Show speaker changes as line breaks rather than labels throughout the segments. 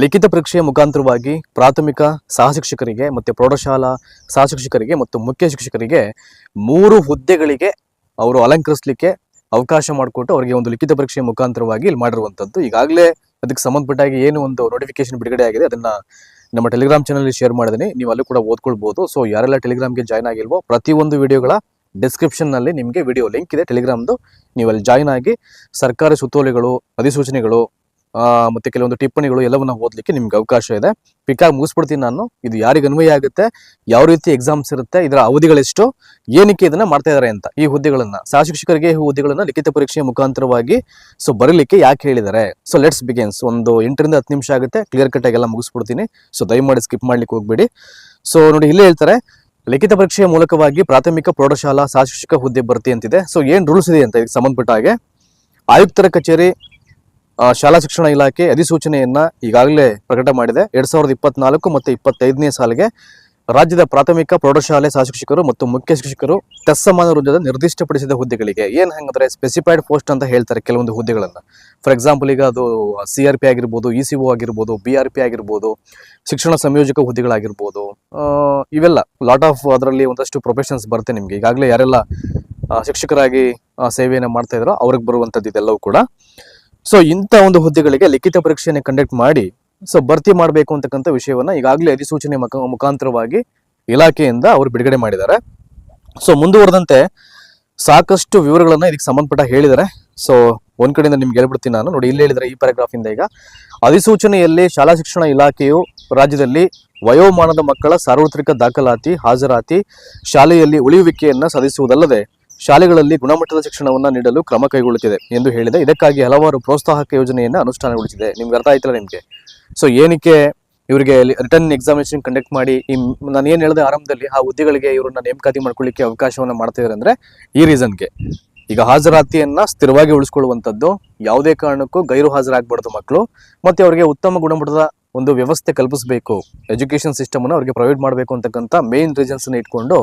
ಲಿಖಿತ ಪರೀಕ್ಷೆಯ ಮುಖಾಂತರವಾಗಿ ಪ್ರಾಥಮಿಕ ಸಹಶಿಕ್ಷಕರಿಗೆ ಮತ್ತು ಪ್ರೌಢಶಾಲಾ ಸಹಶಿಕ್ಷಕರಿಗೆ ಮತ್ತು ಮುಖ್ಯ ಶಿಕ್ಷಕರಿಗೆ ಮೂರು ಹುದ್ದೆಗಳಿಗೆ ಅವರು ಅಲಂಕರಿಸಲಿಕ್ಕೆ ಅವಕಾಶ ಮಾಡಿಕೊಟ್ಟು ಅವರಿಗೆ ಒಂದು ಲಿಖಿತ ಪರೀಕ್ಷೆಯ ಮುಖಾಂತರವಾಗಿ ಇಲ್ಲಿ ಮಾಡಿರುವಂಥದ್ದು ಈಗಾಗಲೇ ಅದಕ್ಕೆ ಸಂಬಂಧಪಟ್ಟಾಗಿ ಏನು ಒಂದು ನೋಟಿಫಿಕೇಶನ್ ಬಿಡುಗಡೆ ಆಗಿದೆ, ಅದನ್ನ ನಮ್ಮ ಟೆಲಿಗ್ರಾಮ್ ಚಾನಲ್ ಶೇರ್ ಮಾಡಿದ್ದೀನಿ. ನೀವು ಅಲ್ಲೂ ಕೂಡ ಓದ್ಕೊಳ್ಬೋದು. ಸೊ ಯಾರೆಲ್ಲ ಟೆಲಿಗ್ರಾಮ್ಗೆ ಜಾಯ್ನ್ ಆಗಿಲ್ವೋ, ಪ್ರತಿಯೊಂದು ವಿಡಿಯೋಗಳ ಡಿಸ್ಕ್ರಿಪ್ಷನ್ನಲ್ಲಿ ನಿಮಗೆ ವಿಡಿಯೋ ಲಿಂಕ್ ಇದೆ. ಟೆಲಿಗ್ರಾಮ್ದು ನೀವು ಅಲ್ಲಿ ಜಾಯ್ನ್ ಆಗಿ ಸರ್ಕಾರಿ ಸುತ್ತೋಲೆಗಳು, ಅಧಿಸೂಚನೆಗಳು ಮತ್ತೆ ಕೆಲವೊಂದು ಟಿಪ್ಪಣಿಗಳು ಎಲ್ಲವನ್ನ ಓದ್ಲಿಕ್ಕೆ ನಿಮ್ಗೆ ಅವಕಾಶ ಇದೆ. ಪಿಕ್ಕಾಗಿ ಮುಗಿಸ್ಬಿಡ್ತೀನಿ ನಾನು. ಇದು ಯಾರಿಗೆ ಅನ್ವಯ ಆಗುತ್ತೆ, ಯಾವ ರೀತಿ ಎಕ್ಸಾಮ್ಸ್ ಇರುತ್ತೆ, ಇದರ ಅವಧಿಗಳೆಷ್ಟು, ಏನಕ್ಕೆ ಇದನ್ನ ಮಾಡ್ತಾ ಇದ್ದಾರೆ ಅಂತ ಈ ಹುದ್ದೆಗಳನ್ನ. ಸಹ ಶಿಕ್ಷಕರಿಗೆ ಈ ಹುದ್ದೆಗಳನ್ನ ಲಿಖಿತ ಪರೀಕ್ಷೆಯ ಮುಖಾಂತರವಾಗಿ ಸೊ ಬರಲಿಕ್ಕೆ ಯಾಕೆ ಹೇಳಿದ್ದಾರೆ? ಸೊ ಲೆಟ್ಸ್ ಬಿಗೇನ್ಸ್ ಒಂದು ಎಂಟರಿಂದ ಹತ್ತು ನಿಮಿಷ ಆಗುತ್ತೆ. ಕ್ಲಿಯರ್ ಕಟ್ ಆಗಿ ಎಲ್ಲ ಮುಗಿಸ್ಬಿಡ್ತೀನಿ. ಸೊ ದಯಮಾಡಿ ಸ್ಕಿಪ್ ಮಾಡ್ಲಿಕ್ಕೆ ಹೋಗ್ಬೇಡಿ. ಸೊ ನೋಡಿ, ಇಲ್ಲೇ ಹೇಳ್ತಾರೆ, ಲಿಖಿತ ಪರೀಕ್ಷೆಯ ಮೂಲಕವಾಗಿ ಪ್ರಾಥಮಿಕ ಪ್ರೌಢಶಾಲಾ ಸಹ ಶಿಕ್ಷಕ ಹುದ್ದೆ ಬರ್ತಿ ಅಂತಿದೆ. ಸೊ ಏನ್ ರೂಲ್ಸ್ ಇದೆ ಅಂತ ಇದಕ್ಕೆ ಸಂಬಂಧಪಟ್ಟ ಹಾಗೆ, ಆಯುಕ್ತರ ಕಚೇರಿ ಶಾಲಾ ಶಿಕ್ಷಣ ಇಲಾಖೆ ಅಧಿಸೂಚನೆಯನ್ನ ಈಗಾಗಲೇ ಪ್ರಕಟ ಮಾಡಿದೆ. ಎರಡ್ ಸಾವಿರದ ಇಪ್ಪತ್ನಾಲ್ಕು ಮತ್ತು ಇಪ್ಪತ್ತೈದನೇ ಸಾಲಿಗೆ ರಾಜ್ಯದ ಪ್ರಾಥಮಿಕ, ಪ್ರೌಢಶಾಲೆ ಸಹ ಶಿಕ್ಷಕರು ಮತ್ತು ಮುಖ್ಯ ಶಿಕ್ಷಕರು ತತ್ಸಮಾನ ವೃದ್ಧದ ನಿರ್ದಿಷ್ಟಪಡಿಸಿದ ಹುದ್ದೆಗಳಿಗೆ. ಏನ್ ಹೆಂಗಂದ್ರೆ ಸ್ಪೆಸಿಫೈಡ್ ಪೋಸ್ಟ್ ಅಂತ ಹೇಳ್ತಾರೆ ಕೆಲವೊಂದು ಹುದ್ದೆಗಳನ್ನ. ಫಾರ್ ಎಕ್ಸಾಂಪಲ್ ಈಗ ಅದು ಸಿ ಆರ್ ಪಿ ಆಗಿರ್ಬೋದು ಇ ಸಿ ಒ ಆಗಿರ್ಬೋದು ಬಿ ಆರ್ ಪಿ ಆಗಿರ್ಬೋದು, ಶಿಕ್ಷಣ ಸಂಯೋಜಕ ಹುದ್ದೆಗಳಾಗಿರ್ಬೋದು ಇವೆಲ್ಲ ಲಾಟ್ ಆಫ್ ಅದರಲ್ಲಿ ಒಂದಷ್ಟು ಪ್ರೊಫೆಷನ್ಸ್ ಬರುತ್ತೆ ನಿಮ್ಗೆ. ಈಗಾಗಲೇ ಯಾರೆಲ್ಲ ಶಿಕ್ಷಕರಾಗಿ ಸೇವೆಯನ್ನು ಮಾಡ್ತಾ ಇದ್ರೋ ಅವ್ರಿಗೆ ಬರುವಂಥದ್ದು ಇದೆಲ್ಲವೂ ಕೂಡ. ಸೊ ಇಂಥ ಒಂದು ಹುದ್ದೆಗಳಿಗೆ ಲಿಖಿತ ಪರೀಕ್ಷೆಯನ್ನು ಕಂಡಕ್ಟ್ ಮಾಡಿ ಸೊ ಭರ್ತಿ ಮಾಡಬೇಕು ಅಂತಕ್ಕಂಥ ವಿಷಯವನ್ನ ಈಗಾಗಲೇ ಅಧಿಸೂಚನೆ ಮುಖ- ಮುಖಾಂತರವಾಗಿ ಇಲಾಖೆಯಿಂದ ಅವರು ಬಿಡುಗಡೆ ಮಾಡಿದ್ದಾರೆ. ಸೊ ಮುಂದುವರೆದಂತೆ ಸಾಕಷ್ಟು ವಿವರಗಳನ್ನ ಇದಕ್ಕೆ ಸಂಬಂಧಪಟ್ಟ ಹೇಳಿದ್ದಾರೆ. ಸೊ ಒಂದ್ ಕಡೆಯಿಂದ ನಿಮ್ಗೆ ಹೇಳ್ಬಿಡ್ತೀನಿ ನಾನು. ನೋಡಿ, ಇಲ್ಲಿ ಹೇಳಿದ್ರೆ ಈ ಪ್ಯಾರಾಗ್ರಾಫ್ ಇಂದ ಈಗ. ಅಧಿಸೂಚನೆಯಲ್ಲಿ ಶಾಲಾ ಶಿಕ್ಷಣ ಇಲಾಖೆಯು ರಾಜ್ಯದಲ್ಲಿ ವಯೋಮಾನದ ಮಕ್ಕಳ ಸಾರ್ವತ್ರಿಕ ದಾಖಲಾತಿ, ಹಾಜರಾತಿ, ಶಾಲೆಯಲ್ಲಿ ಉಳಿಯುವಿಕೆಯನ್ನ ಸಾಧಿಸುವುದಲ್ಲದೆ ಶಾಲೆಗಳಲ್ಲಿ ಗುಣಮಟ್ಟದ ಶಿಕ್ಷಣವನ್ನು ನೀಡಲು ಕ್ರಮ ಕೈಗೊಳ್ಳುತ್ತಿದೆ ಎಂದು ಹೇಳಿದೆ. ಇದಕ್ಕಾಗಿ ಹಲವಾರು ಪ್ರೋತ್ಸಾಹಕ ಯೋಜನೆಯನ್ನು ಅನುಷ್ಠಾನಗೊಳಿಸಿದೆ. ನಿಮ್ಗೆ ಅರ್ಥ ಆಯ್ತಲ್ಲ ನಿಮಗೆ? ಸೊ ಏನಕ್ಕೆ ಇವರಿಗೆ ರಿಟರ್ನ್ ಎಕ್ಸಾಮಿನೇಷನ್ ಕಂಡಕ್ಟ್ ಮಾಡಿ ಈ ನಾನು ಏನು ಹೇಳಿದೆ ಆರಂಭದಲ್ಲಿ, ಆ ಹುದ್ದೆಗಳಿಗೆ ಇವರನ್ನ ನೇಮಕಾತಿ ಮಾಡ್ಕೊಳ್ಳಿಕ್ಕೆ ಅವಕಾಶವನ್ನ ಮಾಡ್ತಿದ್ದಾರೆ ಅಂದರೆ ಈ ರೀಸನ್ಗೆ ಈಗ ಹಾಜರಾತಿಯನ್ನ ಸ್ಥಿರವಾಗಿ ಉಳಿಸ್ಕೊಳ್ಳುವಂಥದ್ದು ಯಾವುದೇ ಕಾರಣಕ್ಕೂ ಗೈರು ಹಾಜರಾಗಬಾರ್ದು ಮಕ್ಕಳು ಮತ್ತೆ ಅವರಿಗೆ ಉತ್ತಮ ಗುಣಮಟ್ಟದ ಒಂದು ವ್ಯವಸ್ಥೆ ಕಲ್ಪಿಸಬೇಕು ಎಜುಕೇಷನ್ ಸಿಸ್ಟಮನ್ನು ಅವರಿಗೆ ಪ್ರೊವೈಡ್ ಮಾಡಬೇಕು ಅಂತಕ್ಕಂಥ ಮೇನ್ ರೀಸನ್ಸನ್ನು ಇಟ್ಕೊಂಡು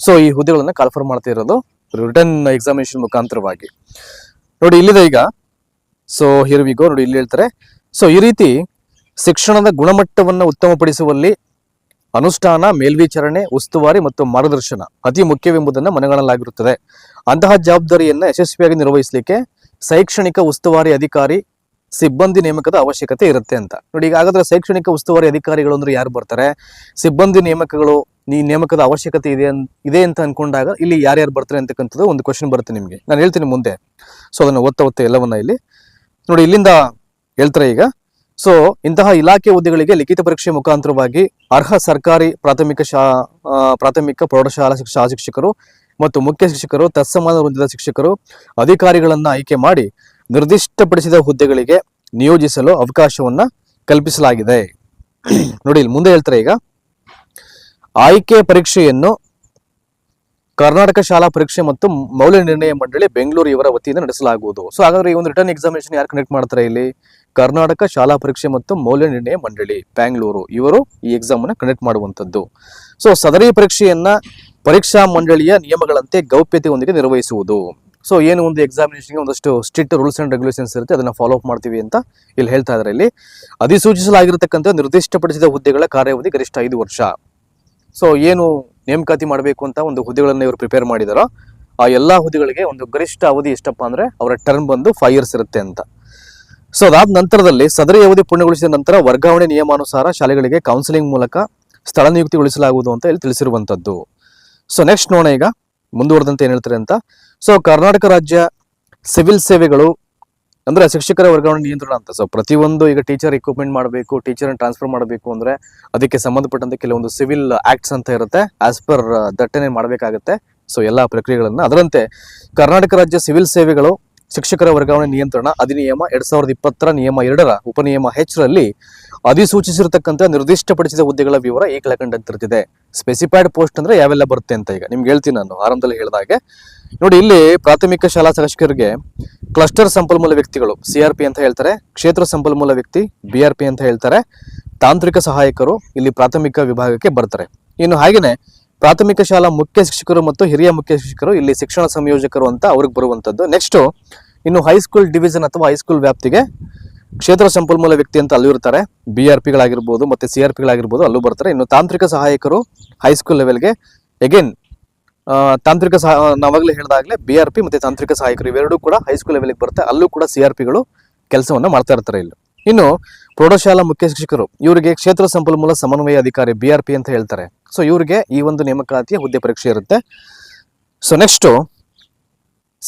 ಸೊ ಈ ಹುದ್ದೆಗಳನ್ನು ಕಾಲ್ಫರ್ ಮಾಡ್ತಾ ಇರೋದು ರಿಟರ್ನ್ ಎಕ್ಸಾಮಿನೇಷನ್ ಮುಖಾಂತರವಾಗಿ. ನೋಡಿ, ಇಲ್ಲಿದೆ ಈಗ. ಸೊ ಹಿರ್ ವಿ ಗೋ ನೋಡಿ, ಇಲ್ಲಿ ಹೇಳ್ತಾರೆ. ಸೊ ಈ ರೀತಿ ಶಿಕ್ಷಣದ ಗುಣಮಟ್ಟವನ್ನು ಉತ್ತಮಪಡಿಸುವಲ್ಲಿ ಅನುಷ್ಠಾನ, ಮೇಲ್ವಿಚಾರಣೆ, ಉಸ್ತುವಾರಿ ಮತ್ತು ಮಾರ್ಗದರ್ಶನ ಅತಿ ಮುಖ್ಯವೆಂಬುದನ್ನು ಮನಗಾಣಲಾಗಿರುತ್ತದೆ. ಅಂತಹ ಜವಾಬ್ದಾರಿಯನ್ನ ಯಶಸ್ವಿಯಾಗಿ ನಿರ್ವಹಿಸಲಿಕ್ಕೆ ಶೈಕ್ಷಣಿಕ ಉಸ್ತುವಾರಿ ಅಧಿಕಾರಿ, ಸಿಬ್ಬಂದಿ ನೇಮಕದ ಅವಶ್ಯಕತೆ ಇರುತ್ತೆ ಅಂತ. ನೋಡಿ, ಈಗ ಹಾಗಾದ್ರೆ ಶೈಕ್ಷಣಿಕ ಉಸ್ತುವಾರಿ ಅಧಿಕಾರಿಗಳು ಅಂದ್ರೆ ಯಾರು ಬರ್ತಾರೆ? ಸಿಬ್ಬಂದಿ ನೇಮಕಗಳು ಈ ನೇಮಕದ ಅವಶ್ಯಕತೆ ಇದೆ ಇದೆ ಅಂತ ಅನ್ಕೊಂಡಾಗ ಇಲ್ಲಿ ಯಾರ್ಯಾರು ಬರ್ತಾರೆ ಅಂತಕ್ಕಂಥದ್ದು ಒಂದು ಕ್ವಶನ್ ಬರುತ್ತೆ ನಿಮಗೆ. ನಾನು ಹೇಳ್ತೀನಿ ಮುಂದೆ. ಸೊ ಅದನ್ನು ಓದ್ತಾ ಓದ್ತಾ ಎಲ್ಲವನ್ನ ಇಲ್ಲಿ. ನೋಡಿ, ಇಲ್ಲಿಂದ ಹೇಳ್ತಾರೆ ಈಗ. ಸೊ ಇಂತಹ ಇಲಾಖೆ ಹುದ್ದೆಗಳಿಗೆ ಲಿಖಿತ ಪರೀಕ್ಷೆ ಮುಖಾಂತರವಾಗಿ ಅರ್ಹ ಸರ್ಕಾರಿ ಪ್ರಾಥಮಿಕ ಶಾ ಪ್ರಾಥಮಿಕ ಪ್ರೌಢಶಾಲಾ ಶಿಕ್ಷಾ ಶಿಕ್ಷಕರು ಮತ್ತು ಮುಖ್ಯ ಶಿಕ್ಷಕರು ತತ್ಸಮಾನ ಹೊಂದಿದ ಶಿಕ್ಷಕರು ಅಧಿಕಾರಿಗಳನ್ನು ಆಯ್ಕೆ ಮಾಡಿ ನಿರ್ದಿಷ್ಟಪಡಿಸಿದ ಹುದ್ದೆಗಳಿಗೆ ನಿಯೋಜಿಸಲು ಅವಕಾಶವನ್ನ ಕಲ್ಪಿಸಲಾಗಿದೆ. ನೋಡಿ, ಇಲ್ಲಿ ಮುಂದೆ ಹೇಳ್ತಾರೆ ಈಗ. ಆಯ್ಕೆ ಪರೀಕ್ಷೆಯನ್ನು ಕರ್ನಾಟಕ ಶಾಲಾ ಪರೀಕ್ಷೆ ಮತ್ತು ಮೌಲ್ಯ ನಿರ್ಣಯ ಮಂಡಳಿ ಬೆಂಗಳೂರು ಇವರ ವತಿಯಿಂದ ನಡೆಸಲಾಗುವುದು. ಸೊ ಹಾಗಾದ್ರೆ ಈ ಒಂದು ರಿಟರ್ನ್ ಎಕ್ಸಾಮಿನೇಷನ್ ಯಾರು ಕಂಡಕ್ಟ್ ಮಾಡ್ತಾರೆ ಇಲ್ಲಿ? ಕರ್ನಾಟಕ ಶಾಲಾ ಪರೀಕ್ಷೆ ಮತ್ತು ಮೌಲ್ಯ ನಿರ್ಣಯ ಮಂಡಳಿ ಬ್ಯಾಂಗ್ಳೂರು ಇವರು ಈ ಎಕ್ಸಾಮ್ ಅನ್ನ ಕಂಡಕ್ಟ್ ಮಾಡುವಂತದ್ದು ಸೊ ಸದರಿ ಪರೀಕ್ಷೆಯನ್ನ ಪರೀಕ್ಷಾ ಮಂಡಳಿಯ ನಿಯಮಗಳಂತೆ ಗೌಪ್ಯತೆಯೊಂದಿಗೆ ನಿರ್ವಹಿಸುವುದು. ಸೊ ಏನು ಒಂದು ಎಕ್ಸಾಮಿನೇಷನ್ಗೆ ಒಂದಷ್ಟು ಸ್ಟ್ರಿಕ್ಟ್ ರೂಲ್ಸ್ ಅಂಡ್ ರೆಗ್ಯುಲೇಷನ್ಸ್ ಇರುತ್ತೆ, ಅದನ್ನ ಫಾಲೋ ಅಪ್ ಮಾಡ್ತೀವಿ ಅಂತ ಇಲ್ಲಿ ಹೇಳ್ತಾ ಇದ್ದಾರೆ ಇಲ್ಲಿ. ಅಧಿಸೂಚಿಸಲಾಗಿರತಕ್ಕಂಥ ನಿರ್ದಿಷ್ಟಪಡಿಸಿದ ಹುದ್ದೆಗಳ ಕಾರ್ಯಾವಧಿ ಗರಿಷ್ಠ ಐದು ವರ್ಷ. ಸೊ ಏನು ನೇಮಕಾತಿ ಮಾಡಬೇಕು ಅಂತ ಒಂದು ಹುದ್ದೆಗಳನ್ನು ಇವರು ಪ್ರಿಪೇರ್ ಮಾಡಿದಾರೋ, ಆ ಎಲ್ಲಾ ಹುದ್ದೆಗಳಿಗೆ ಒಂದು ಗರಿಷ್ಠ ಅವಧಿ ಎಷ್ಟಪ್ಪ ಅಂದ್ರೆ ಅವರ ಟರ್ಮ್ ಬಂದು ಫೈವ್ ಇಯರ್ಸ್ ಇರುತ್ತೆ ಅಂತ. ಸೊ ಅದಾದ ನಂತರದಲ್ಲಿ ಸದರಿ ಅವಧಿ ಪೂರ್ಣಗೊಳಿಸಿದ ನಂತರ ವರ್ಗಾವಣೆ ನಿಯಮಾನುಸಾರ ಶಾಲೆಗಳಿಗೆ ಕೌನ್ಸಿಲಿಂಗ್ ಮೂಲಕ ಸ್ಥಳ ನಿಯುಕ್ತಿಗೊಳಿಸಲಾಗುವುದು ಅಂತ ಇಲ್ಲಿ ತಿಳಿಸಿರುವಂತದ್ದು ಸೊ ನೆಕ್ಸ್ಟ್ ನೋಡೋಣ ಈಗ ಮುಂದುವರೆದಂತೆ ಏನು ಹೇಳ್ತಾರೆ ಅಂತ. ಸೊ ಕರ್ನಾಟಕ ರಾಜ್ಯ ಸಿವಿಲ್ ಸೇವೆಗಳು ಅಂದ್ರೆ ಶಿಕ್ಷಕರ ವರ್ಗಾವಣೆ ನಿಯಂತ್ರಣ ಅಂತ. ಸೊ ಪ್ರತಿಯೊಂದು ಈಗ ಟೀಚರ್ ಇಕ್ವಿಪ್ಮೆಂಟ್ ಮಾಡಬೇಕು ಟೀಚರ್ ಟ್ರಾನ್ಸ್ಫರ್ ಮಾಡಬೇಕು ಅಂದ್ರೆ ಅದಕ್ಕೆ ಸಂಬಂಧಪಟ್ಟಂತೆ ಕೆಲವೊಂದು ಸಿವಿಲ್ ಆಕ್ಟ್ಸ್ ಅಂತ ಇರುತ್ತೆ. ಆಸ್ ಪರ್ ದಟ್ಟಣೆ ಮಾಡಬೇಕಾಗುತ್ತೆ. ಸೊ ಎಲ್ಲಾ ಪ್ರಕ್ರಿಯೆಗಳನ್ನ. ಅದರಂತೆ ಕರ್ನಾಟಕ ರಾಜ್ಯ ಸಿವಿಲ್ ಸೇವೆಗಳು ಶಿಕ್ಷಕರ ವರ್ಗಾವಣೆ ನಿಯಂತ್ರಣ, ಅಧಿನಿಯಮ ಎರಡ್ ಸಾವಿರದ ಇಪ್ಪತ್ತರ ನಿಯಮ ಎರಡರ ಉಪನಿಯಮ ಹೆಚ್ ರಲ್ಲಿ ಅಧಿಸೂಚಿಸಿರತಕ್ಕಂಥ ನಿರ್ದಿಷ್ಟಪಡಿಸಿದ ಹುದ್ದೆಗಳ ವಿವರ ಈ ಕೆಳಕಂಡಂತಿರುತ್ತದೆ ಸ್ಪೆಸಿಫೈಡ್ ಪೋಸ್ಟ್ ಅಂದ್ರೆ ಯಾವೆಲ್ಲ ಬರುತ್ತೆ ಅಂತ ಈಗ ನಿಮ್ಗೆ ಹೇಳ್ತೀನಿ ನಾನು ಆರಂಭದಲ್ಲಿ ಹೇಳಿದಾಗೆ ನೋಡಿ ಇಲ್ಲಿ ಪ್ರಾಥಮಿಕ ಶಾಲಾ ಶಿಕ್ಷಕರಿಗೆ ಕ್ಲಸ್ಟರ್ ಸಂಪನ್ಮೂಲ ವ್ಯಕ್ತಿಗಳು ಸಿ ಆರ್ ಪಿ ಅಂತ ಹೇಳ್ತಾರೆ, ಕ್ಷೇತ್ರ ಸಂಪನ್ಮೂಲ ವ್ಯಕ್ತಿ ಬಿ ಆರ್ ಪಿ ಅಂತ ಹೇಳ್ತಾರೆ, ತಾಂತ್ರಿಕ ಸಹಾಯಕರು ಇಲ್ಲಿ ಪ್ರಾಥಮಿಕ ವಿಭಾಗಕ್ಕೆ ಬರ್ತಾರೆ. ಇನ್ನು ಹಾಗೇನೆ ಪ್ರಾಥಮಿಕ ಶಾಲಾ ಮುಖ್ಯ ಶಿಕ್ಷಕರು ಮತ್ತು ಹಿರಿಯ ಮುಖ್ಯ ಶಿಕ್ಷಕರು ಇಲ್ಲಿ ಶಿಕ್ಷಣ ಸಂಯೋಜಕರು ಅಂತ ಅವ್ರಿಗೆ ಬರುವಂತದ್ದು ನೆಕ್ಸ್ಟ್ ಇನ್ನು ಹೈಸ್ಕೂಲ್ ಡಿವಿಷನ್ ಅಥವಾ ಹೈಸ್ಕೂಲ್ ವ್ಯಾಪ್ತಿಗೆ ಕ್ಷೇತ್ರ ಸಂಪನ್ಮೂಲ ವ್ಯಕ್ತಿ ಅಂತ ಅಲ್ಲೂ ಇರ್ತಾರೆ. ಬಿ ಆರ್ ಪಿಗಳಾಗಿರ್ಬೋದು ಮತ್ತು ಸಿ ಆರ್ ಪಿಗಳಾಗಿರ್ಬೋದು ಅಲ್ಲೂ ಬರ್ತಾರೆ. ಇನ್ನು ತಾಂತ್ರಿಕ ಸಹಾಯಕರು ಹೈಸ್ಕೂಲ್ ಲೆವೆಲ್ಗೆ ಎಗೇನ್ ತಾಂತ್ರಿಕ ಸಹ, ನಾವಾಗಲೇ ಹೇಳಿದಾಗಲೇ ಬಿ ಆರ್ ಪಿ ಮತ್ತು ತಾಂತ್ರಿಕ ಸಹಾಯಕರು ಇವೆರಡೂ ಕೂಡ ಹೈಸ್ಕೂಲ್ ಲೆವೆಲ್ಗೆ ಬರುತ್ತೆ. ಅಲ್ಲೂ ಕೂಡ ಸಿ ಆರ್ ಪಿಗಳು ಕೆಲಸವನ್ನು ಮಾಡ್ತಾ ಇರ್ತಾರೆ ಇಲ್ಲಿ. ಇನ್ನು ಪ್ರೌಢಶಾಲಾ ಮುಖ್ಯ ಶಿಕ್ಷಕರು ಇವರಿಗೆ ಕ್ಷೇತ್ರ ಸಂಪನ್ಮೂಲ ಸಮನ್ವಯ ಅಧಿಕಾರಿ ಬಿ ಆರ್ ಪಿ ಅಂತ ಹೇಳ್ತಾರೆ. ಸೊ ಇವರಿಗೆ ಈ ಒಂದು ನೇಮಕಾತಿಯ ಹುದ್ದೆ ಪರೀಕ್ಷೆ ಇರುತ್ತೆ. ಸೊ ನೆಕ್ಸ್ಟ್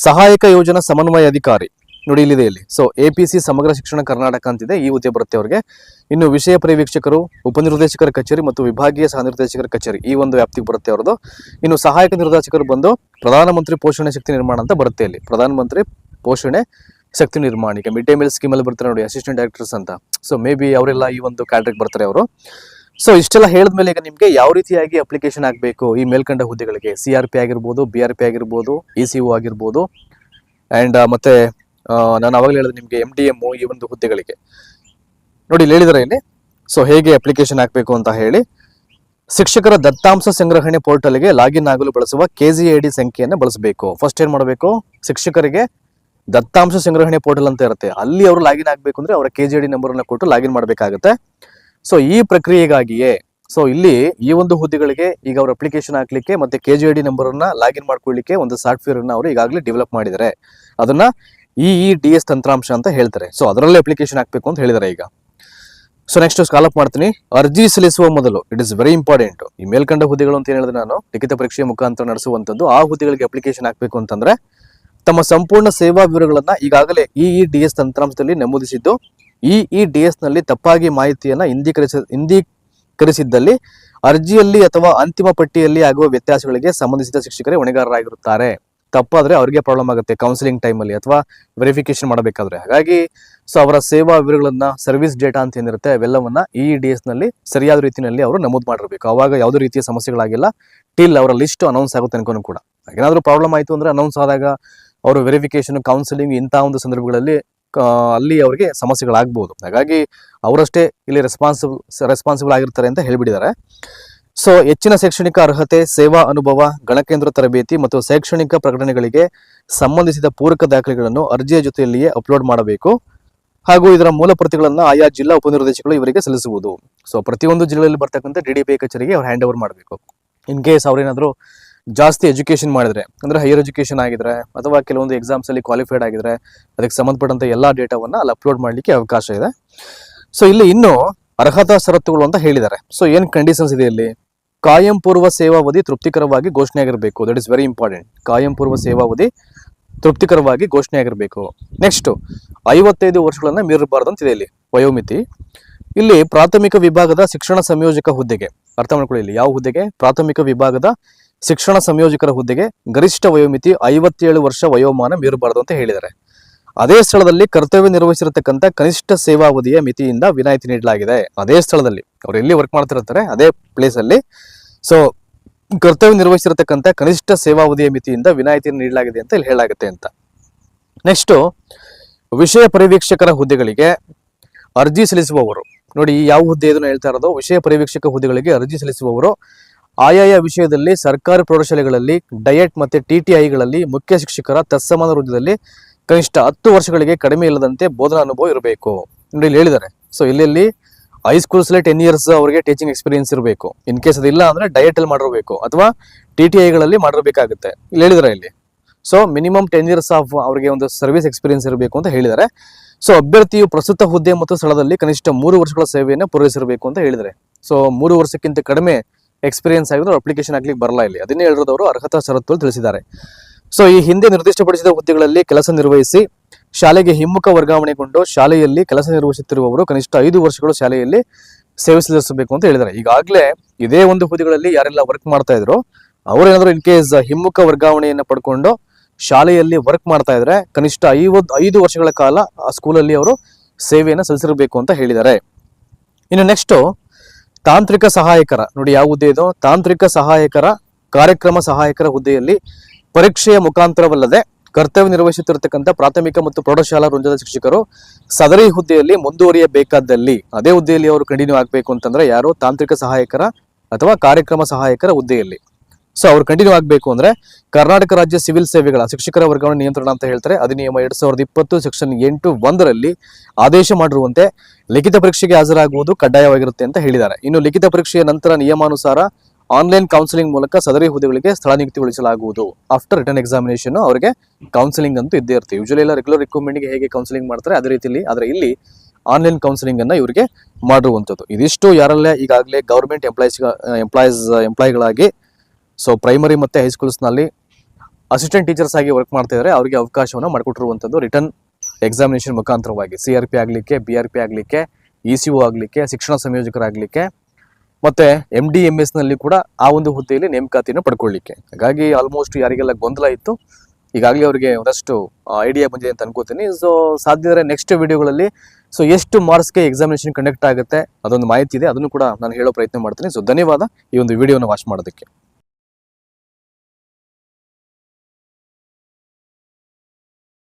ಸಹಾಯಕ ಯೋಜನಾ ಸಮನ್ವಯ ಅಧಿಕಾರಿ. ನೋಡಿ ಇಲ್ಲಿದೆ ಇಲ್ಲಿ. ಸೊ ಎ ಪಿ ಸಿ ಸಮಗ್ರ ಶಿಕ್ಷಣ ಕರ್ನಾಟಕ ಅಂತಿದೆ. ಈ ಹುದ್ದೆ ಬರುತ್ತೆ ಅವರಿಗೆ. ಇನ್ನು ವಿಷಯ ಪರಿವೀಕ್ಷಕರು ಉಪನಿರ್ದೇಶಕರ ಕಚೇರಿ ಮತ್ತು ವಿಭಾಗೀಯ ಸಹ ನಿರ್ದೇಶಕರ ಕಚೇರಿ ಈ ಒಂದು ವ್ಯಾಪ್ತಿಗೆ ಬರುತ್ತೆ ಅವ್ರದ್ದು. ಇನ್ನು ಸಹಾಯಕ ನಿರ್ದೇಶಕರು ಬಂದು ಪ್ರಧಾನಮಂತ್ರಿ ಪೋಷಣೆ ಶಕ್ತಿ ನಿರ್ಮಾಣ ಅಂತ ಬರುತ್ತೆ ಇಲ್ಲಿ. ಪ್ರಧಾನಮಂತ್ರಿ ಪೋಷಣೆ ಶಕ್ತಿ ನಿರ್ಮಾಣಕ್ಕೆ ಮಿಡ್ ಡೇ ಮೀಲ್ ಸ್ಕೀಮ್ ಅಲ್ಲಿ ಬರ್ತಾರೆ ನೋಡಿ ಅಸಿಸ್ಟೆಂಟ್ ಡೈರೆಕ್ಟರ್ಸ್ ಅಂತ. ಸೊ ಮೇ ಬಿ ಅವರೆಲ್ಲ ಈ ಒಂದು ಕ್ಯಾಟ್ರಿಗೆ ಬರ್ತಾರೆ ಅವರು. ಸೊ ಇಷ್ಟೆಲ್ಲ ಹೇಳಿದ್ಮೇಲೆ ಈಗ ನಿಮಗೆ ಯಾವ ರೀತಿಯಾಗಿ ಅಪ್ಲಿಕೇಶನ್ ಆಗಬೇಕು? ಈ ಮೇಲ್ಕಂಡ ಹುದ್ದೆಗಳಿಗೆ ಸಿ ಆರ್ ಪಿ ಆಗಿರ್ಬೋದು ಬಿ ಆರ್ ಪಿ ಆಗಿರ್ಬೋದು ಇ ಸಿ ಒ ಆಗಿರ್ಬೋದು. ಆ್ಯಂಡ್ ಮತ್ತೆ ನಾನು ಅವಾಗಲೇ ಹೇಳಿದೆ ನಿಮಗೆ ಎಂ ಡಿ ಎಂ ಈ ಒಂದು ಹುದ್ದೆಗಳಿಗೆ. ನೋಡಿ, ಇಲ್ಲಿ ಹೇಳಿದ್ದಾರೆ ಇಲ್ಲಿ. ಸೊ ಹೇಗೆ ಅಪ್ಲಿಕೇಶನ್ ಹಾಕಬೇಕು ಅಂತ ಹೇಳಿ. ಶಿಕ್ಷಕರ ದತ್ತಾಂಶ ಸಂಗ್ರಹಣೆ ಪೋರ್ಟಲ್ಗೆ ಲಾಗಿನ್ ಆಗಲು ಬಳಸುವ ಕೆ ಜಿ ಐ ಡಿ ಸಂಖ್ಯೆಯನ್ನು ಬಳಸಬೇಕು. ಫಸ್ಟ್ ಏನು ಮಾಡಬೇಕು? ಶಿಕ್ಷಕರಿಗೆ ದತ್ತಾಂಶ ಸಂಗ್ರಹಣೆ ಪೋರ್ಟಲ್ ಅಂತ ಇರುತ್ತೆ. ಅಲ್ಲಿ ಅವರು ಲಾಗಿನ್ ಆಗಬೇಕು ಅಂದರೆ ಅವರ ಕೆ ಜಿ ಐ ಡಿ ನಂಬರನ್ನು ಕೊಟ್ಟು ಲಾಗಿನ್ ಮಾಡಬೇಕಾಗುತ್ತೆ. ಸೊ ಈ ಪ್ರಕ್ರಿಯೆಗಾಗಿಯೇ ಸೊ ಇಲ್ಲಿ ಈ ಒಂದು ಹುದ್ದೆಗಳಿಗೆ ಈಗ ಅವ್ರ ಅಪ್ಲಿಕೇಶನ್ ಹಾಕ್ಲಿಕ್ಕೆ ಮತ್ತೆ K G I D number ಅನ್ನ ಲಾಗಿನ್ ಮಾಡ್ಕೊಳ್ಳಿಕ್ಕೆ ಒಂದು ಸಾಫ್ಟ್ವೇರ್ ಅನ್ನ ಅವರು ಈಗಾಗಲೇ ಡೆವಲಪ್ ಮಾಡಿದ್ದಾರೆ. ಅದನ್ನ ಇ ಇ ಡಿ ಎಸ್ ತಂತ್ರಾಂಶ ಅಂತ ಹೇಳ್ತಾರೆ. ಸೊ ಅದರಲ್ಲೇ ಅಪ್ಲಿಕೇಶನ್ ಹಾಕ್ಬೇಕು ಅಂತ ಹೇಳಿದ್ದಾರೆ ಈಗ. ಸೊ ನೆಕ್ಸ್ಟ್ ಸ್ಕಾಲಪ್ ಮಾಡ್ತೀನಿ. ಅರ್ಜಿ ಸಲ್ಲಿಸುವ ಮೊದಲು ಇಟ್ ಇಸ್ ವೆರಿ ಇಂಪಾರ್ಟೆಂಟ್ ಈ ಮೇಲ್ಕಂಡ ಹುದ್ದೆಗಳು ಅಂತ ಹೇಳಿದ್ರೆ ನಾನು? ಲಿಖಿತ ಪರೀಕ್ಷೆಯ ಮುಖಾಂತರ ನಡೆಸುವಂತದ್ದು ಆ ಹುದ್ದೆಗಳಿಗೆ ಅಪ್ಲಿಕೇಶನ್ ಹಾಕ್ಬೇಕು ಅಂತಂದ್ರೆ, ತಮ್ಮ ಸಂಪೂರ್ಣ ಸೇವಾ ವಿವರಗಳನ್ನ ಈಗಾಗಲೇ ಇ ಇ ಡಿ ಎಸ್ ತಂತ್ರಾಂಶದಲ್ಲಿ ನಮೂದಿಸಿದ್ದು ಇ ಇ ಡಿ ಎಸ್ನಲ್ಲಿ ತಪ್ಪಾಗಿ ಮಾಹಿತಿಯನ್ನ ಹಿಂದೀಕರಿಸ, ಹಿಂದೀಕರಿಸಿದ್ದಲ್ಲಿ ಅರ್ಜಿಯಲ್ಲಿ ಅಥವಾ ಅಂತಿಮ ಪಟ್ಟಿಯಲ್ಲಿ ಆಗುವ ವ್ಯತ್ಯಾಸಗಳಿಗೆ ಸಂಬಂಧಿಸಿದ ಶಿಕ್ಷಕರೇ ಹೊಣೆಗಾರರಾಗಿರುತ್ತಾರೆ. ತಪ್ಪಾದರೆ ಅವರಿಗೆ ಪ್ರಾಬ್ಲಮ್ ಆಗುತ್ತೆ ಕೌನ್ಸಿಲಿಂಗ್ ಟೈಮಲ್ಲಿ ಅಥವಾ ವೆರಿಫಿಕೇಶನ್ ಮಾಡಬೇಕಾದ್ರೆ. ಹಾಗಾಗಿ ಸೊ ಅವರ ಸೇವಾ ವಿವರಗಳನ್ನ ಸರ್ವಿಸ್ ಡೇಟಾ ಅಂತ ಏನಿರುತ್ತೆ ಅವೆಲ್ಲವನ್ನ ಈ ಡಿ ಎಸ್ನಲ್ಲಿ ಸರಿಯಾದ ರೀತಿಯಲ್ಲಿ ಅವರು ನಮೂದು ಮಾಡಿರಬೇಕು. ಅವಾಗ ಯಾವುದೇ ರೀತಿಯ ಸಮಸ್ಯೆಗಳಾಗಿಲ್ಲ. ಟಿಲ್ ಅವರ ಲಿಸ್ಟ್ ಅನೌನ್ಸ್ ಆಗುತ್ತೆ ಅನ್ಕೊಂಡು ಕೂಡ. ಏನಾದರೂ ಪ್ರಾಬ್ಲಮ್ ಆಯಿತು ಅಂದ್ರೆ ಅನೌನ್ಸ್ ಆದಾಗ ಅವರು ವೆರಿಫಿಕೇಶನ್ ಕೌನ್ಸಿಲಿಂಗ್ ಇಂಥ ಒಂದು ಸಂದರ್ಭಗಳಲ್ಲಿ ಅಲ್ಲಿ ಅವರಿಗೆ ಸಮಸ್ಯೆಗಳಾಗ್ಬೋದು. ಹಾಗಾಗಿ ಅವರಷ್ಟೇ ಇಲ್ಲಿ ರೆಸ್ಪಾನ್ಸಿಬಲ್ ರೆಸ್ಪಾನ್ಸಿಬಲ್ ಆಗಿರ್ತಾರೆ ಅಂತ ಹೇಳಿಬಿಟ್ಟಿದ್ದಾರೆ. ಸೊ ಹೆಚ್ಚಿನ ಶೈಕ್ಷಣಿಕ ಅರ್ಹತೆ, ಸೇವಾ ಅನುಭವ, ಗಣಕೇಂದ್ರ ತರಬೇತಿ ಮತ್ತು ಶೈಕ್ಷಣಿಕ ಪ್ರಕಟಣೆಗಳಿಗೆ ಸಂಬಂಧಿಸಿದ ಪೂರಕ ದಾಖಲೆಗಳನ್ನು ಅರ್ಜಿಯ ಜೊತೆಯಲ್ಲಿಯೇ ಅಪ್ಲೋಡ್ ಮಾಡಬೇಕು. ಹಾಗೂ ಇದರ ಮೂಲ ಪ್ರತಿಗಳನ್ನು ಆಯಾ ಜಿಲ್ಲಾ ಉಪನಿರ್ದೇಶಕರು ಇವರಿಗೆ ಸಲ್ಲಿಸುವುದು ಸೊ ಪ್ರತಿಯೊಂದು ಜಿಲ್ಲೆಯಲ್ಲಿ ಬರ್ತಕ್ಕಂಥ ಡಿ ಡಿ ಪಿ ಕಚೇರಿಗೆ ಅವ್ರು ಹ್ಯಾಂಡ್ ಓವರ್ ಮಾಡಬೇಕು ಇನ್ ಕೇಸ್ ಅವ್ರೇನಾದ್ರು ಜಾಸ್ತಿ ಎಜುಕೇಶನ್ ಮಾಡಿದ್ರೆ, ಅಂದ್ರೆ ಹೈಯರ್ ಎಜುಕೇಶನ್ ಆಗಿದ್ರೆ, ಅಥವಾ ಕೆಲವೊಂದು ಎಕ್ಸಾಮ್ಸ್ ಅಲ್ಲಿ ಕ್ವಾಲಿಫೈಡ್ ಆಗಿದ್ರೆ, ಅದಕ್ಕೆ ಸಂಬಂಧಪಟ್ಟಂತ ಎಲ್ಲಾ ಡೇಟಾವನ್ನ ಅಲ್ಲಿ ಅಪ್ಲೋಡ್ ಮಾಡ್ಲಿಕ್ಕೆ ಅವಕಾಶ ಇದೆ. ಸೊ ಇಲ್ಲಿ ಇನ್ನು ಅರ್ಹತಾ ಷರತ್ತುಗಳು ಅಂತ ಹೇಳಿದ್ದಾರೆ. ಸೊ ಏನ್ ಕಂಡೀಷನ್ಸ್ ಇದೆ ಇಲ್ಲಿ? ಕಾಯಂ ಪೂರ್ವ ಸೇವಾವಧಿ ತೃಪ್ತಿಕರವಾಗಿ ಘೋಷಣೆ ಆಗಿರಬೇಕು ದಟ್ ಇಸ್ ವೆರಿ ಇಂಪಾರ್ಟೆಂಟ್ ಕಾಯಂ ಪೂರ್ವ ಸೇವಾವಧಿ ತೃಪ್ತಿಕರವಾಗಿ ಘೋಷಣೆ ಆಗಿರಬೇಕು ನೆಕ್ಸ್ಟ್ ಐವತ್ತೈದು ವರ್ಷಗಳನ್ನ ಮೀರಬಾರದು ಅಂತಿದೆ ಇಲ್ಲಿ ವಯೋಮಿತಿ. ಇಲ್ಲಿ ಪ್ರಾಥಮಿಕ ವಿಭಾಗದ ಶಿಕ್ಷಣ ಸಂಯೋಜಕ ಹುದ್ದೆಗೆ, ಅರ್ಥ ಮಾಡ್ಕೊಳ್ಳಿ ಇಲ್ಲಿ, ಯಾವ ಹುದ್ದೆಗೆ? ಪ್ರಾಥಮಿಕ ವಿಭಾಗದ ಶಿಕ್ಷಣ ಸಂಯೋಜಕರ ಹುದ್ದೆಗೆ ಗರಿಷ್ಠ ವಯೋಮಿತಿ ಐವತ್ತೇಳು ವರ್ಷ ವಯೋಮಾನ ಮೀರಬಾರದು ಅಂತ ಹೇಳಿದ್ದಾರೆ. ಅದೇ ಸ್ಥಳದಲ್ಲಿ ಕರ್ತವ್ಯ ನಿರ್ವಹಿಸಿರತಕ್ಕಂಥ ಕನಿಷ್ಠ ಸೇವಾವಧಿಯ ಮಿತಿಯಿಂದ ವಿನಾಯಿತಿ ನೀಡಲಾಗಿದೆ. ಅದೇ ಸ್ಥಳದಲ್ಲಿ ಅವ್ರು ಎಲ್ಲಿ ವರ್ಕ್ ಮಾಡ್ತಿರ್ತಾರೆ, ಅದೇ ಪ್ಲೇಸ್ ಅಲ್ಲಿ. ಸೊ ಕರ್ತವ್ಯ ನಿರ್ವಹಿಸಿರತಕ್ಕಂಥ ಕನಿಷ್ಠ ಸೇವಾವಧಿಯ ಮಿತಿಯಿಂದ ವಿನಾಯಿತಿ ನೀಡಲಾಗಿದೆ ಅಂತ ಇಲ್ಲಿ ಹೇಳಲಾಗುತ್ತೆ ಅಂತ. ನೆಕ್ಸ್ಟ್ ವಿಷಯ ಪರಿವೀಕ್ಷಕರ ಹುದ್ದೆಗಳಿಗೆ ಅರ್ಜಿ ಸಲ್ಲಿಸುವವರು. ನೋಡಿ ಯಾವ ಹುದ್ದೆ ಇದನ್ನು ಹೇಳ್ತಾ ಇರೋದು? ವಿಷಯ ಪರಿವೀಕ್ಷಕ ಹುದ್ದೆಗಳಿಗೆ ಅರ್ಜಿ ಸಲ್ಲಿಸುವವರು ಆಯಾಯ ವಿಷಯದಲ್ಲಿ ಸರ್ಕಾರಿ ಪ್ರೌಢಶಾಲೆಗಳಲ್ಲಿ ಡಯಟ್ ಮತ್ತು ಟಿ ಟಿ ಐಗಳಲ್ಲಿ ಮುಖ್ಯ ಶಿಕ್ಷಕರ ತತ್ಸಮಾನ ವೃದ್ಧದಲ್ಲಿ ಕನಿಷ್ಠ ಹತ್ತು ವರ್ಷಗಳಿಗೆ ಕಡಿಮೆ ಇಲ್ಲದಂತೆ ಬೋಧನಾ ಅನುಭವ ಇರಬೇಕು. ನೋಡಿ ಇಲ್ಲಿ ಹೇಳಿದ್ದಾರೆ. ಸೊ ಇಲ್ಲಿ ಹೈಸ್ಕೂಲ್ಸ್ಲೇ ಟೆನ್ ಇಯರ್ಸ್ ಅವರಿಗೆ ಟೀಚಿಂಗ್ ಎಕ್ಸ್ಪೀರಿಯನ್ಸ್ ಇರಬೇಕು. ಇನ್ ಕೇಸ್ ಅದಿಲ್ಲ ಅಂದ್ರೆ ಡಯಟ್ ಅಲ್ಲಿ ಮಾಡಿರಬೇಕು ಅಥವಾ ಟಿ ಟಿ ಐಗಳಲ್ಲಿ ಮಾಡಿರಬೇಕಾಗುತ್ತೆ. ಇಲ್ಲಿ ಹೇಳಿದ್ದಾರೆ ಇಲ್ಲಿ. So minimum ten years of ಅವರಿಗೆ ಒಂದು ಸರ್ವಿಸ್ ಎಕ್ಸ್ಪೀರಿಯನ್ಸ್ ಇರಬೇಕು ಅಂತ ಹೇಳಿದ್ದಾರೆ. ಸೊ ಅಭ್ಯರ್ಥಿಯು ಪ್ರಸ್ತುತ ಹುದ್ದೆ ಮತ್ತು ಸ್ಥಳದಲ್ಲಿ ಕನಿಷ್ಠ ಮೂರು ವರ್ಷಗಳ ಸೇವೆಯನ್ನು ಪೂರೈಸಿರಬೇಕು ಅಂತ ಹೇಳಿದ್ದಾರೆ. ಸೊ ಮೂರು ವರ್ಷಕ್ಕಿಂತ ಕಡಿಮೆ ಎಕ್ಸ್ಪೀರಿಯನ್ಸ್ ಆಗಿದ್ರು ಅಪ್ಲಿಕೇಶನ್ ಆಗ್ಲಿಕ್ಕೆ ಬರಲ್ಲ ಇಲ್ಲಿ. ಅದನ್ನೇ ಅವರು ಅರ್ಹತಾ ಷರತ್ತುಗಳು ತಿಳಿಸಿದ್ದಾರೆ. ಸೊ ಈ ಹಿಂದೆ ನಿರ್ದಿಷ್ಟಪಡಿಸಿದ ಹುದ್ದೆಗಳಲ್ಲಿ ಕೆಲಸ ನಿರ್ವಹಿಸಿ, ಶಾಲೆಗೆ ಹಿಮ್ಮುಖ ವರ್ಗಾವಣೆಗೊಂಡು ಶಾಲೆಯಲ್ಲಿ ಕೆಲಸ ನಿರ್ವಹಿಸುತ್ತಿರುವವರು ಕನಿಷ್ಠ ಐದು ವರ್ಷಗಳು ಶಾಲೆಯಲ್ಲಿ ಸೇವೆ ಸಲ್ಲಿಸಬೇಕು ಅಂತ ಹೇಳಿದ್ದಾರೆ. ಈಗಾಗಲೇ ಇದೇ ಒಂದು ಹುದ್ದೆಗಳಲ್ಲಿ ಯಾರೆಲ್ಲ ವರ್ಕ್ ಮಾಡ್ತಾ ಇದ್ರು, ಅವರೇನಾದ್ರು ಇನ್ ಕೇಸ್ ಹಿಮ್ಮುಖ ವರ್ಗಾವಣೆಯನ್ನು ಪಡ್ಕೊಂಡು ಶಾಲೆಯಲ್ಲಿ ವರ್ಕ್ ಮಾಡ್ತಾ ಇದ್ರೆ ಕನಿಷ್ಠ ಐವತ್, ಐದು ವರ್ಷಗಳ ಕಾಲ ಆ ಸ್ಕೂಲಲ್ಲಿ ಅವರು ಸೇವೆಯನ್ನು ಸಲ್ಲಿಸಿರಬೇಕು ಅಂತ ಹೇಳಿದ್ದಾರೆ. ಇನ್ನು ನೆಕ್ಸ್ಟ್ ತಾಂತ್ರಿಕ ಸಹಾಯಕರ, ನೋಡಿ ಯಾವ ಹುದ್ದೆ ಇದು? ತಾಂತ್ರಿಕ ಸಹಾಯಕರ, ಕಾರ್ಯಕ್ರಮ ಸಹಾಯಕರ ಹುದ್ದೆಯಲ್ಲಿ ಪರೀಕ್ಷೆಯ ಮುಖಾಂತರವಲ್ಲದೆ ಕರ್ತವ್ಯ ನಿರ್ವಹಿಸುತ್ತಿರತಕ್ಕಂಥ ಪ್ರಾಥಮಿಕ ಮತ್ತು ಪ್ರೌಢಶಾಲಾ ವೃಂದದ ಶಿಕ್ಷಕರು ಸದರಿ ಹುದ್ದೆಯಲ್ಲಿ ಮುಂದುವರಿಯಬೇಕಾದಲ್ಲಿ, ಅದೇ ಹುದ್ದೆಯಲ್ಲಿ ಅವರು ಕಂಟಿನ್ಯೂ ಆಗಬೇಕು ಅಂತಂದ್ರೆ ಯಾರು? ತಾಂತ್ರಿಕ ಸಹಾಯಕರ ಅಥವಾ ಕಾರ್ಯಕ್ರಮ ಸಹಾಯಕರ ಹುದ್ದೆಯಲ್ಲಿ. ಸೊ ಅವ್ರು ಕಂಟಿನ್ಯೂ ಆಗಬೇಕು ಅಂದ್ರೆ ಕರ್ನಾಟಕ ರಾಜ್ಯ ಸಿವಿಲ್ ಸೇವೆಗಳ ಶಿಕ್ಷಕರ ವರ್ಗಾವಣೆ ನಿಯಂತ್ರಣ ಅಂತ ಹೇಳ್ತಾರೆ. ಅಧಿನಿಯಮ ಎರಡು ಸಾವಿರದ ಇಪ್ಪತ್ತು ಸೆಕ್ಷನ್ ಎಂಟು ಒಂದರಲ್ಲಿ ಆದೇಶ ಮಾಡಿರುವಂತೆ ಲಿಖಿತ ಪರೀಕ್ಷೆಗೆ ಹಾಜರಾಗುವುದು ಕಡ್ಡಾಯವಾಗಿರುತ್ತೆ ಅಂತ ಹೇಳಿದ್ದಾರೆ. ಇನ್ನು ಲಿಖಿತ ಪರೀಕ್ಷೆಯ ನಂತರ ನಿಯಮಾನುಸಾರ ಆನ್ಲೈನ್ ಕೌನ್ಸಿಲಿಂಗ್ ಮೂಲಕ ಸದರಿ ಹುದ್ದೆಗಳಿಗೆ ಸ್ಥಳ ನಿಯುಕ್ತಿಗೊಳಿಸಲಾಗುವುದು ಆಫ್ಟರ್ ರಿಟರ್ನ್ ಎಕ್ಸಾಮಿನೇಷನ್ ಅವರಿಗೆ ಕೌನ್ಸಿಲಿಂಗ್ ಅಂತೂ ಇದ್ದೇ ಇರುತ್ತೆ. ಯೂಶಲಿ ಎಲ್ಲ ರೆಗ್ಯುಲರ್ ರಿಕ್ರೂಟ್ಮೆಂಟ್ಗೆ ಹೇಗೆ ಕೌನ್ಸಿಲಿಂಗ್ ಮಾಡ್ತಾರೆ ಅದೇ ರೀತಿಯಲ್ಲಿ, ಆದರೆ ಇಲ್ಲಿ ಆನ್ಲೈನ್ ಕೌನ್ಸಿಲಿಂಗ್ ಅನ್ನು ಇವರಿಗೆ ಮಾಡಿರುವಂಥದ್ದು. ಇದಿಷ್ಟು ಯಾರಲ್ಲೇ ಈಗಾಗಲೇ ಗೌರ್ಮೆಂಟ್ ಎಂಪ್ಲಾಯ್ಸ್ ಎಂಪ್ಲಾಯ್ಸ್ ಎಂಪ್ಲಾಯ್ಗಳಾಗಿ ಸೊ ಪ್ರೈಮರಿ ಮತ್ತೆ ಹೈಸ್ಕೂಲ್ಸ್ನಲ್ಲಿ ಅಸಿಸ್ಟೆಂಟ್ ಟೀಚರ್ಸ್ ಆಗಿ ವರ್ಕ್ ಮಾಡ್ತಾ ಇದ್ದಾರೆ ಅವರಿಗೆ ಅವಕಾಶವನ್ನು ಮಾಡಿಕೊಟ್ಟಿರುವಂಥದ್ದು ರಿಟರ್ನ್ ಎಕ್ಸಾಮಿನೇಷನ್ ಮುಖಾಂತರವಾಗಿ. ಸಿ ಆರ್ ಪಿ ಆಗಲಿಕ್ಕೆ ಬಿ ಆರ್ ಪಿ ಆಗಲಿಕ್ಕೆ ಇ ಸಿ ಒ ಆಗಲಿಕ್ಕೆ, ಶಿಕ್ಷಣ ಸಂಯೋಜಕರಾಗಲಿಕ್ಕೆ, ಮತ್ತೆ ಎಂ ಡಿ ಎಂ ಎಸ್ನಲ್ಲಿ ಕೂಡ ಆ ಒಂದು ಹುದ್ದೆಯಲ್ಲಿ ನೇಮಕಾತಿಯನ್ನು ಪಡ್ಕೊಳ್ಳಿಕ್ಕೆ. ಹಾಗಾಗಿ ಆಲ್ಮೋಸ್ಟ್ ಯಾರಿಗೆಲ್ಲ ಗೊಂದಲ ಇತ್ತು, ಈಗಾಗಲೇ ಅವರಿಗೆ ಒಂದಷ್ಟು ಐಡಿಯಾ ಬಂದಿದೆ ಅಂತ ಅನ್ಕೋತೀನಿ. ಸೊ ಸಾಧ್ಯ ನೆಕ್ಸ್ಟ್ ವಿಡಿಯೋಗಳಲ್ಲಿ ಸೊ ಎಷ್ಟು ಮಾರ್ಕ್ಸ್ಗೆ ಎಕ್ಸಾಮಿನೇಷನ್ ಕಂಡಕ್ಟ್ ಆಗುತ್ತೆ, ಅದೊಂದು ಮಾಹಿತಿ ಇದೆ. ಅದನ್ನು ಕೂಡ ನಾನು ಹೇಳೋ ಪ್ರಯತ್ನ ಮಾಡ್ತೀನಿ. ಸೊ ಧನ್ಯವಾದ ಈ ಒಂದು ವಿಡಿಯೋನ ವಾಚ್ ಮಾಡೋದಕ್ಕೆ.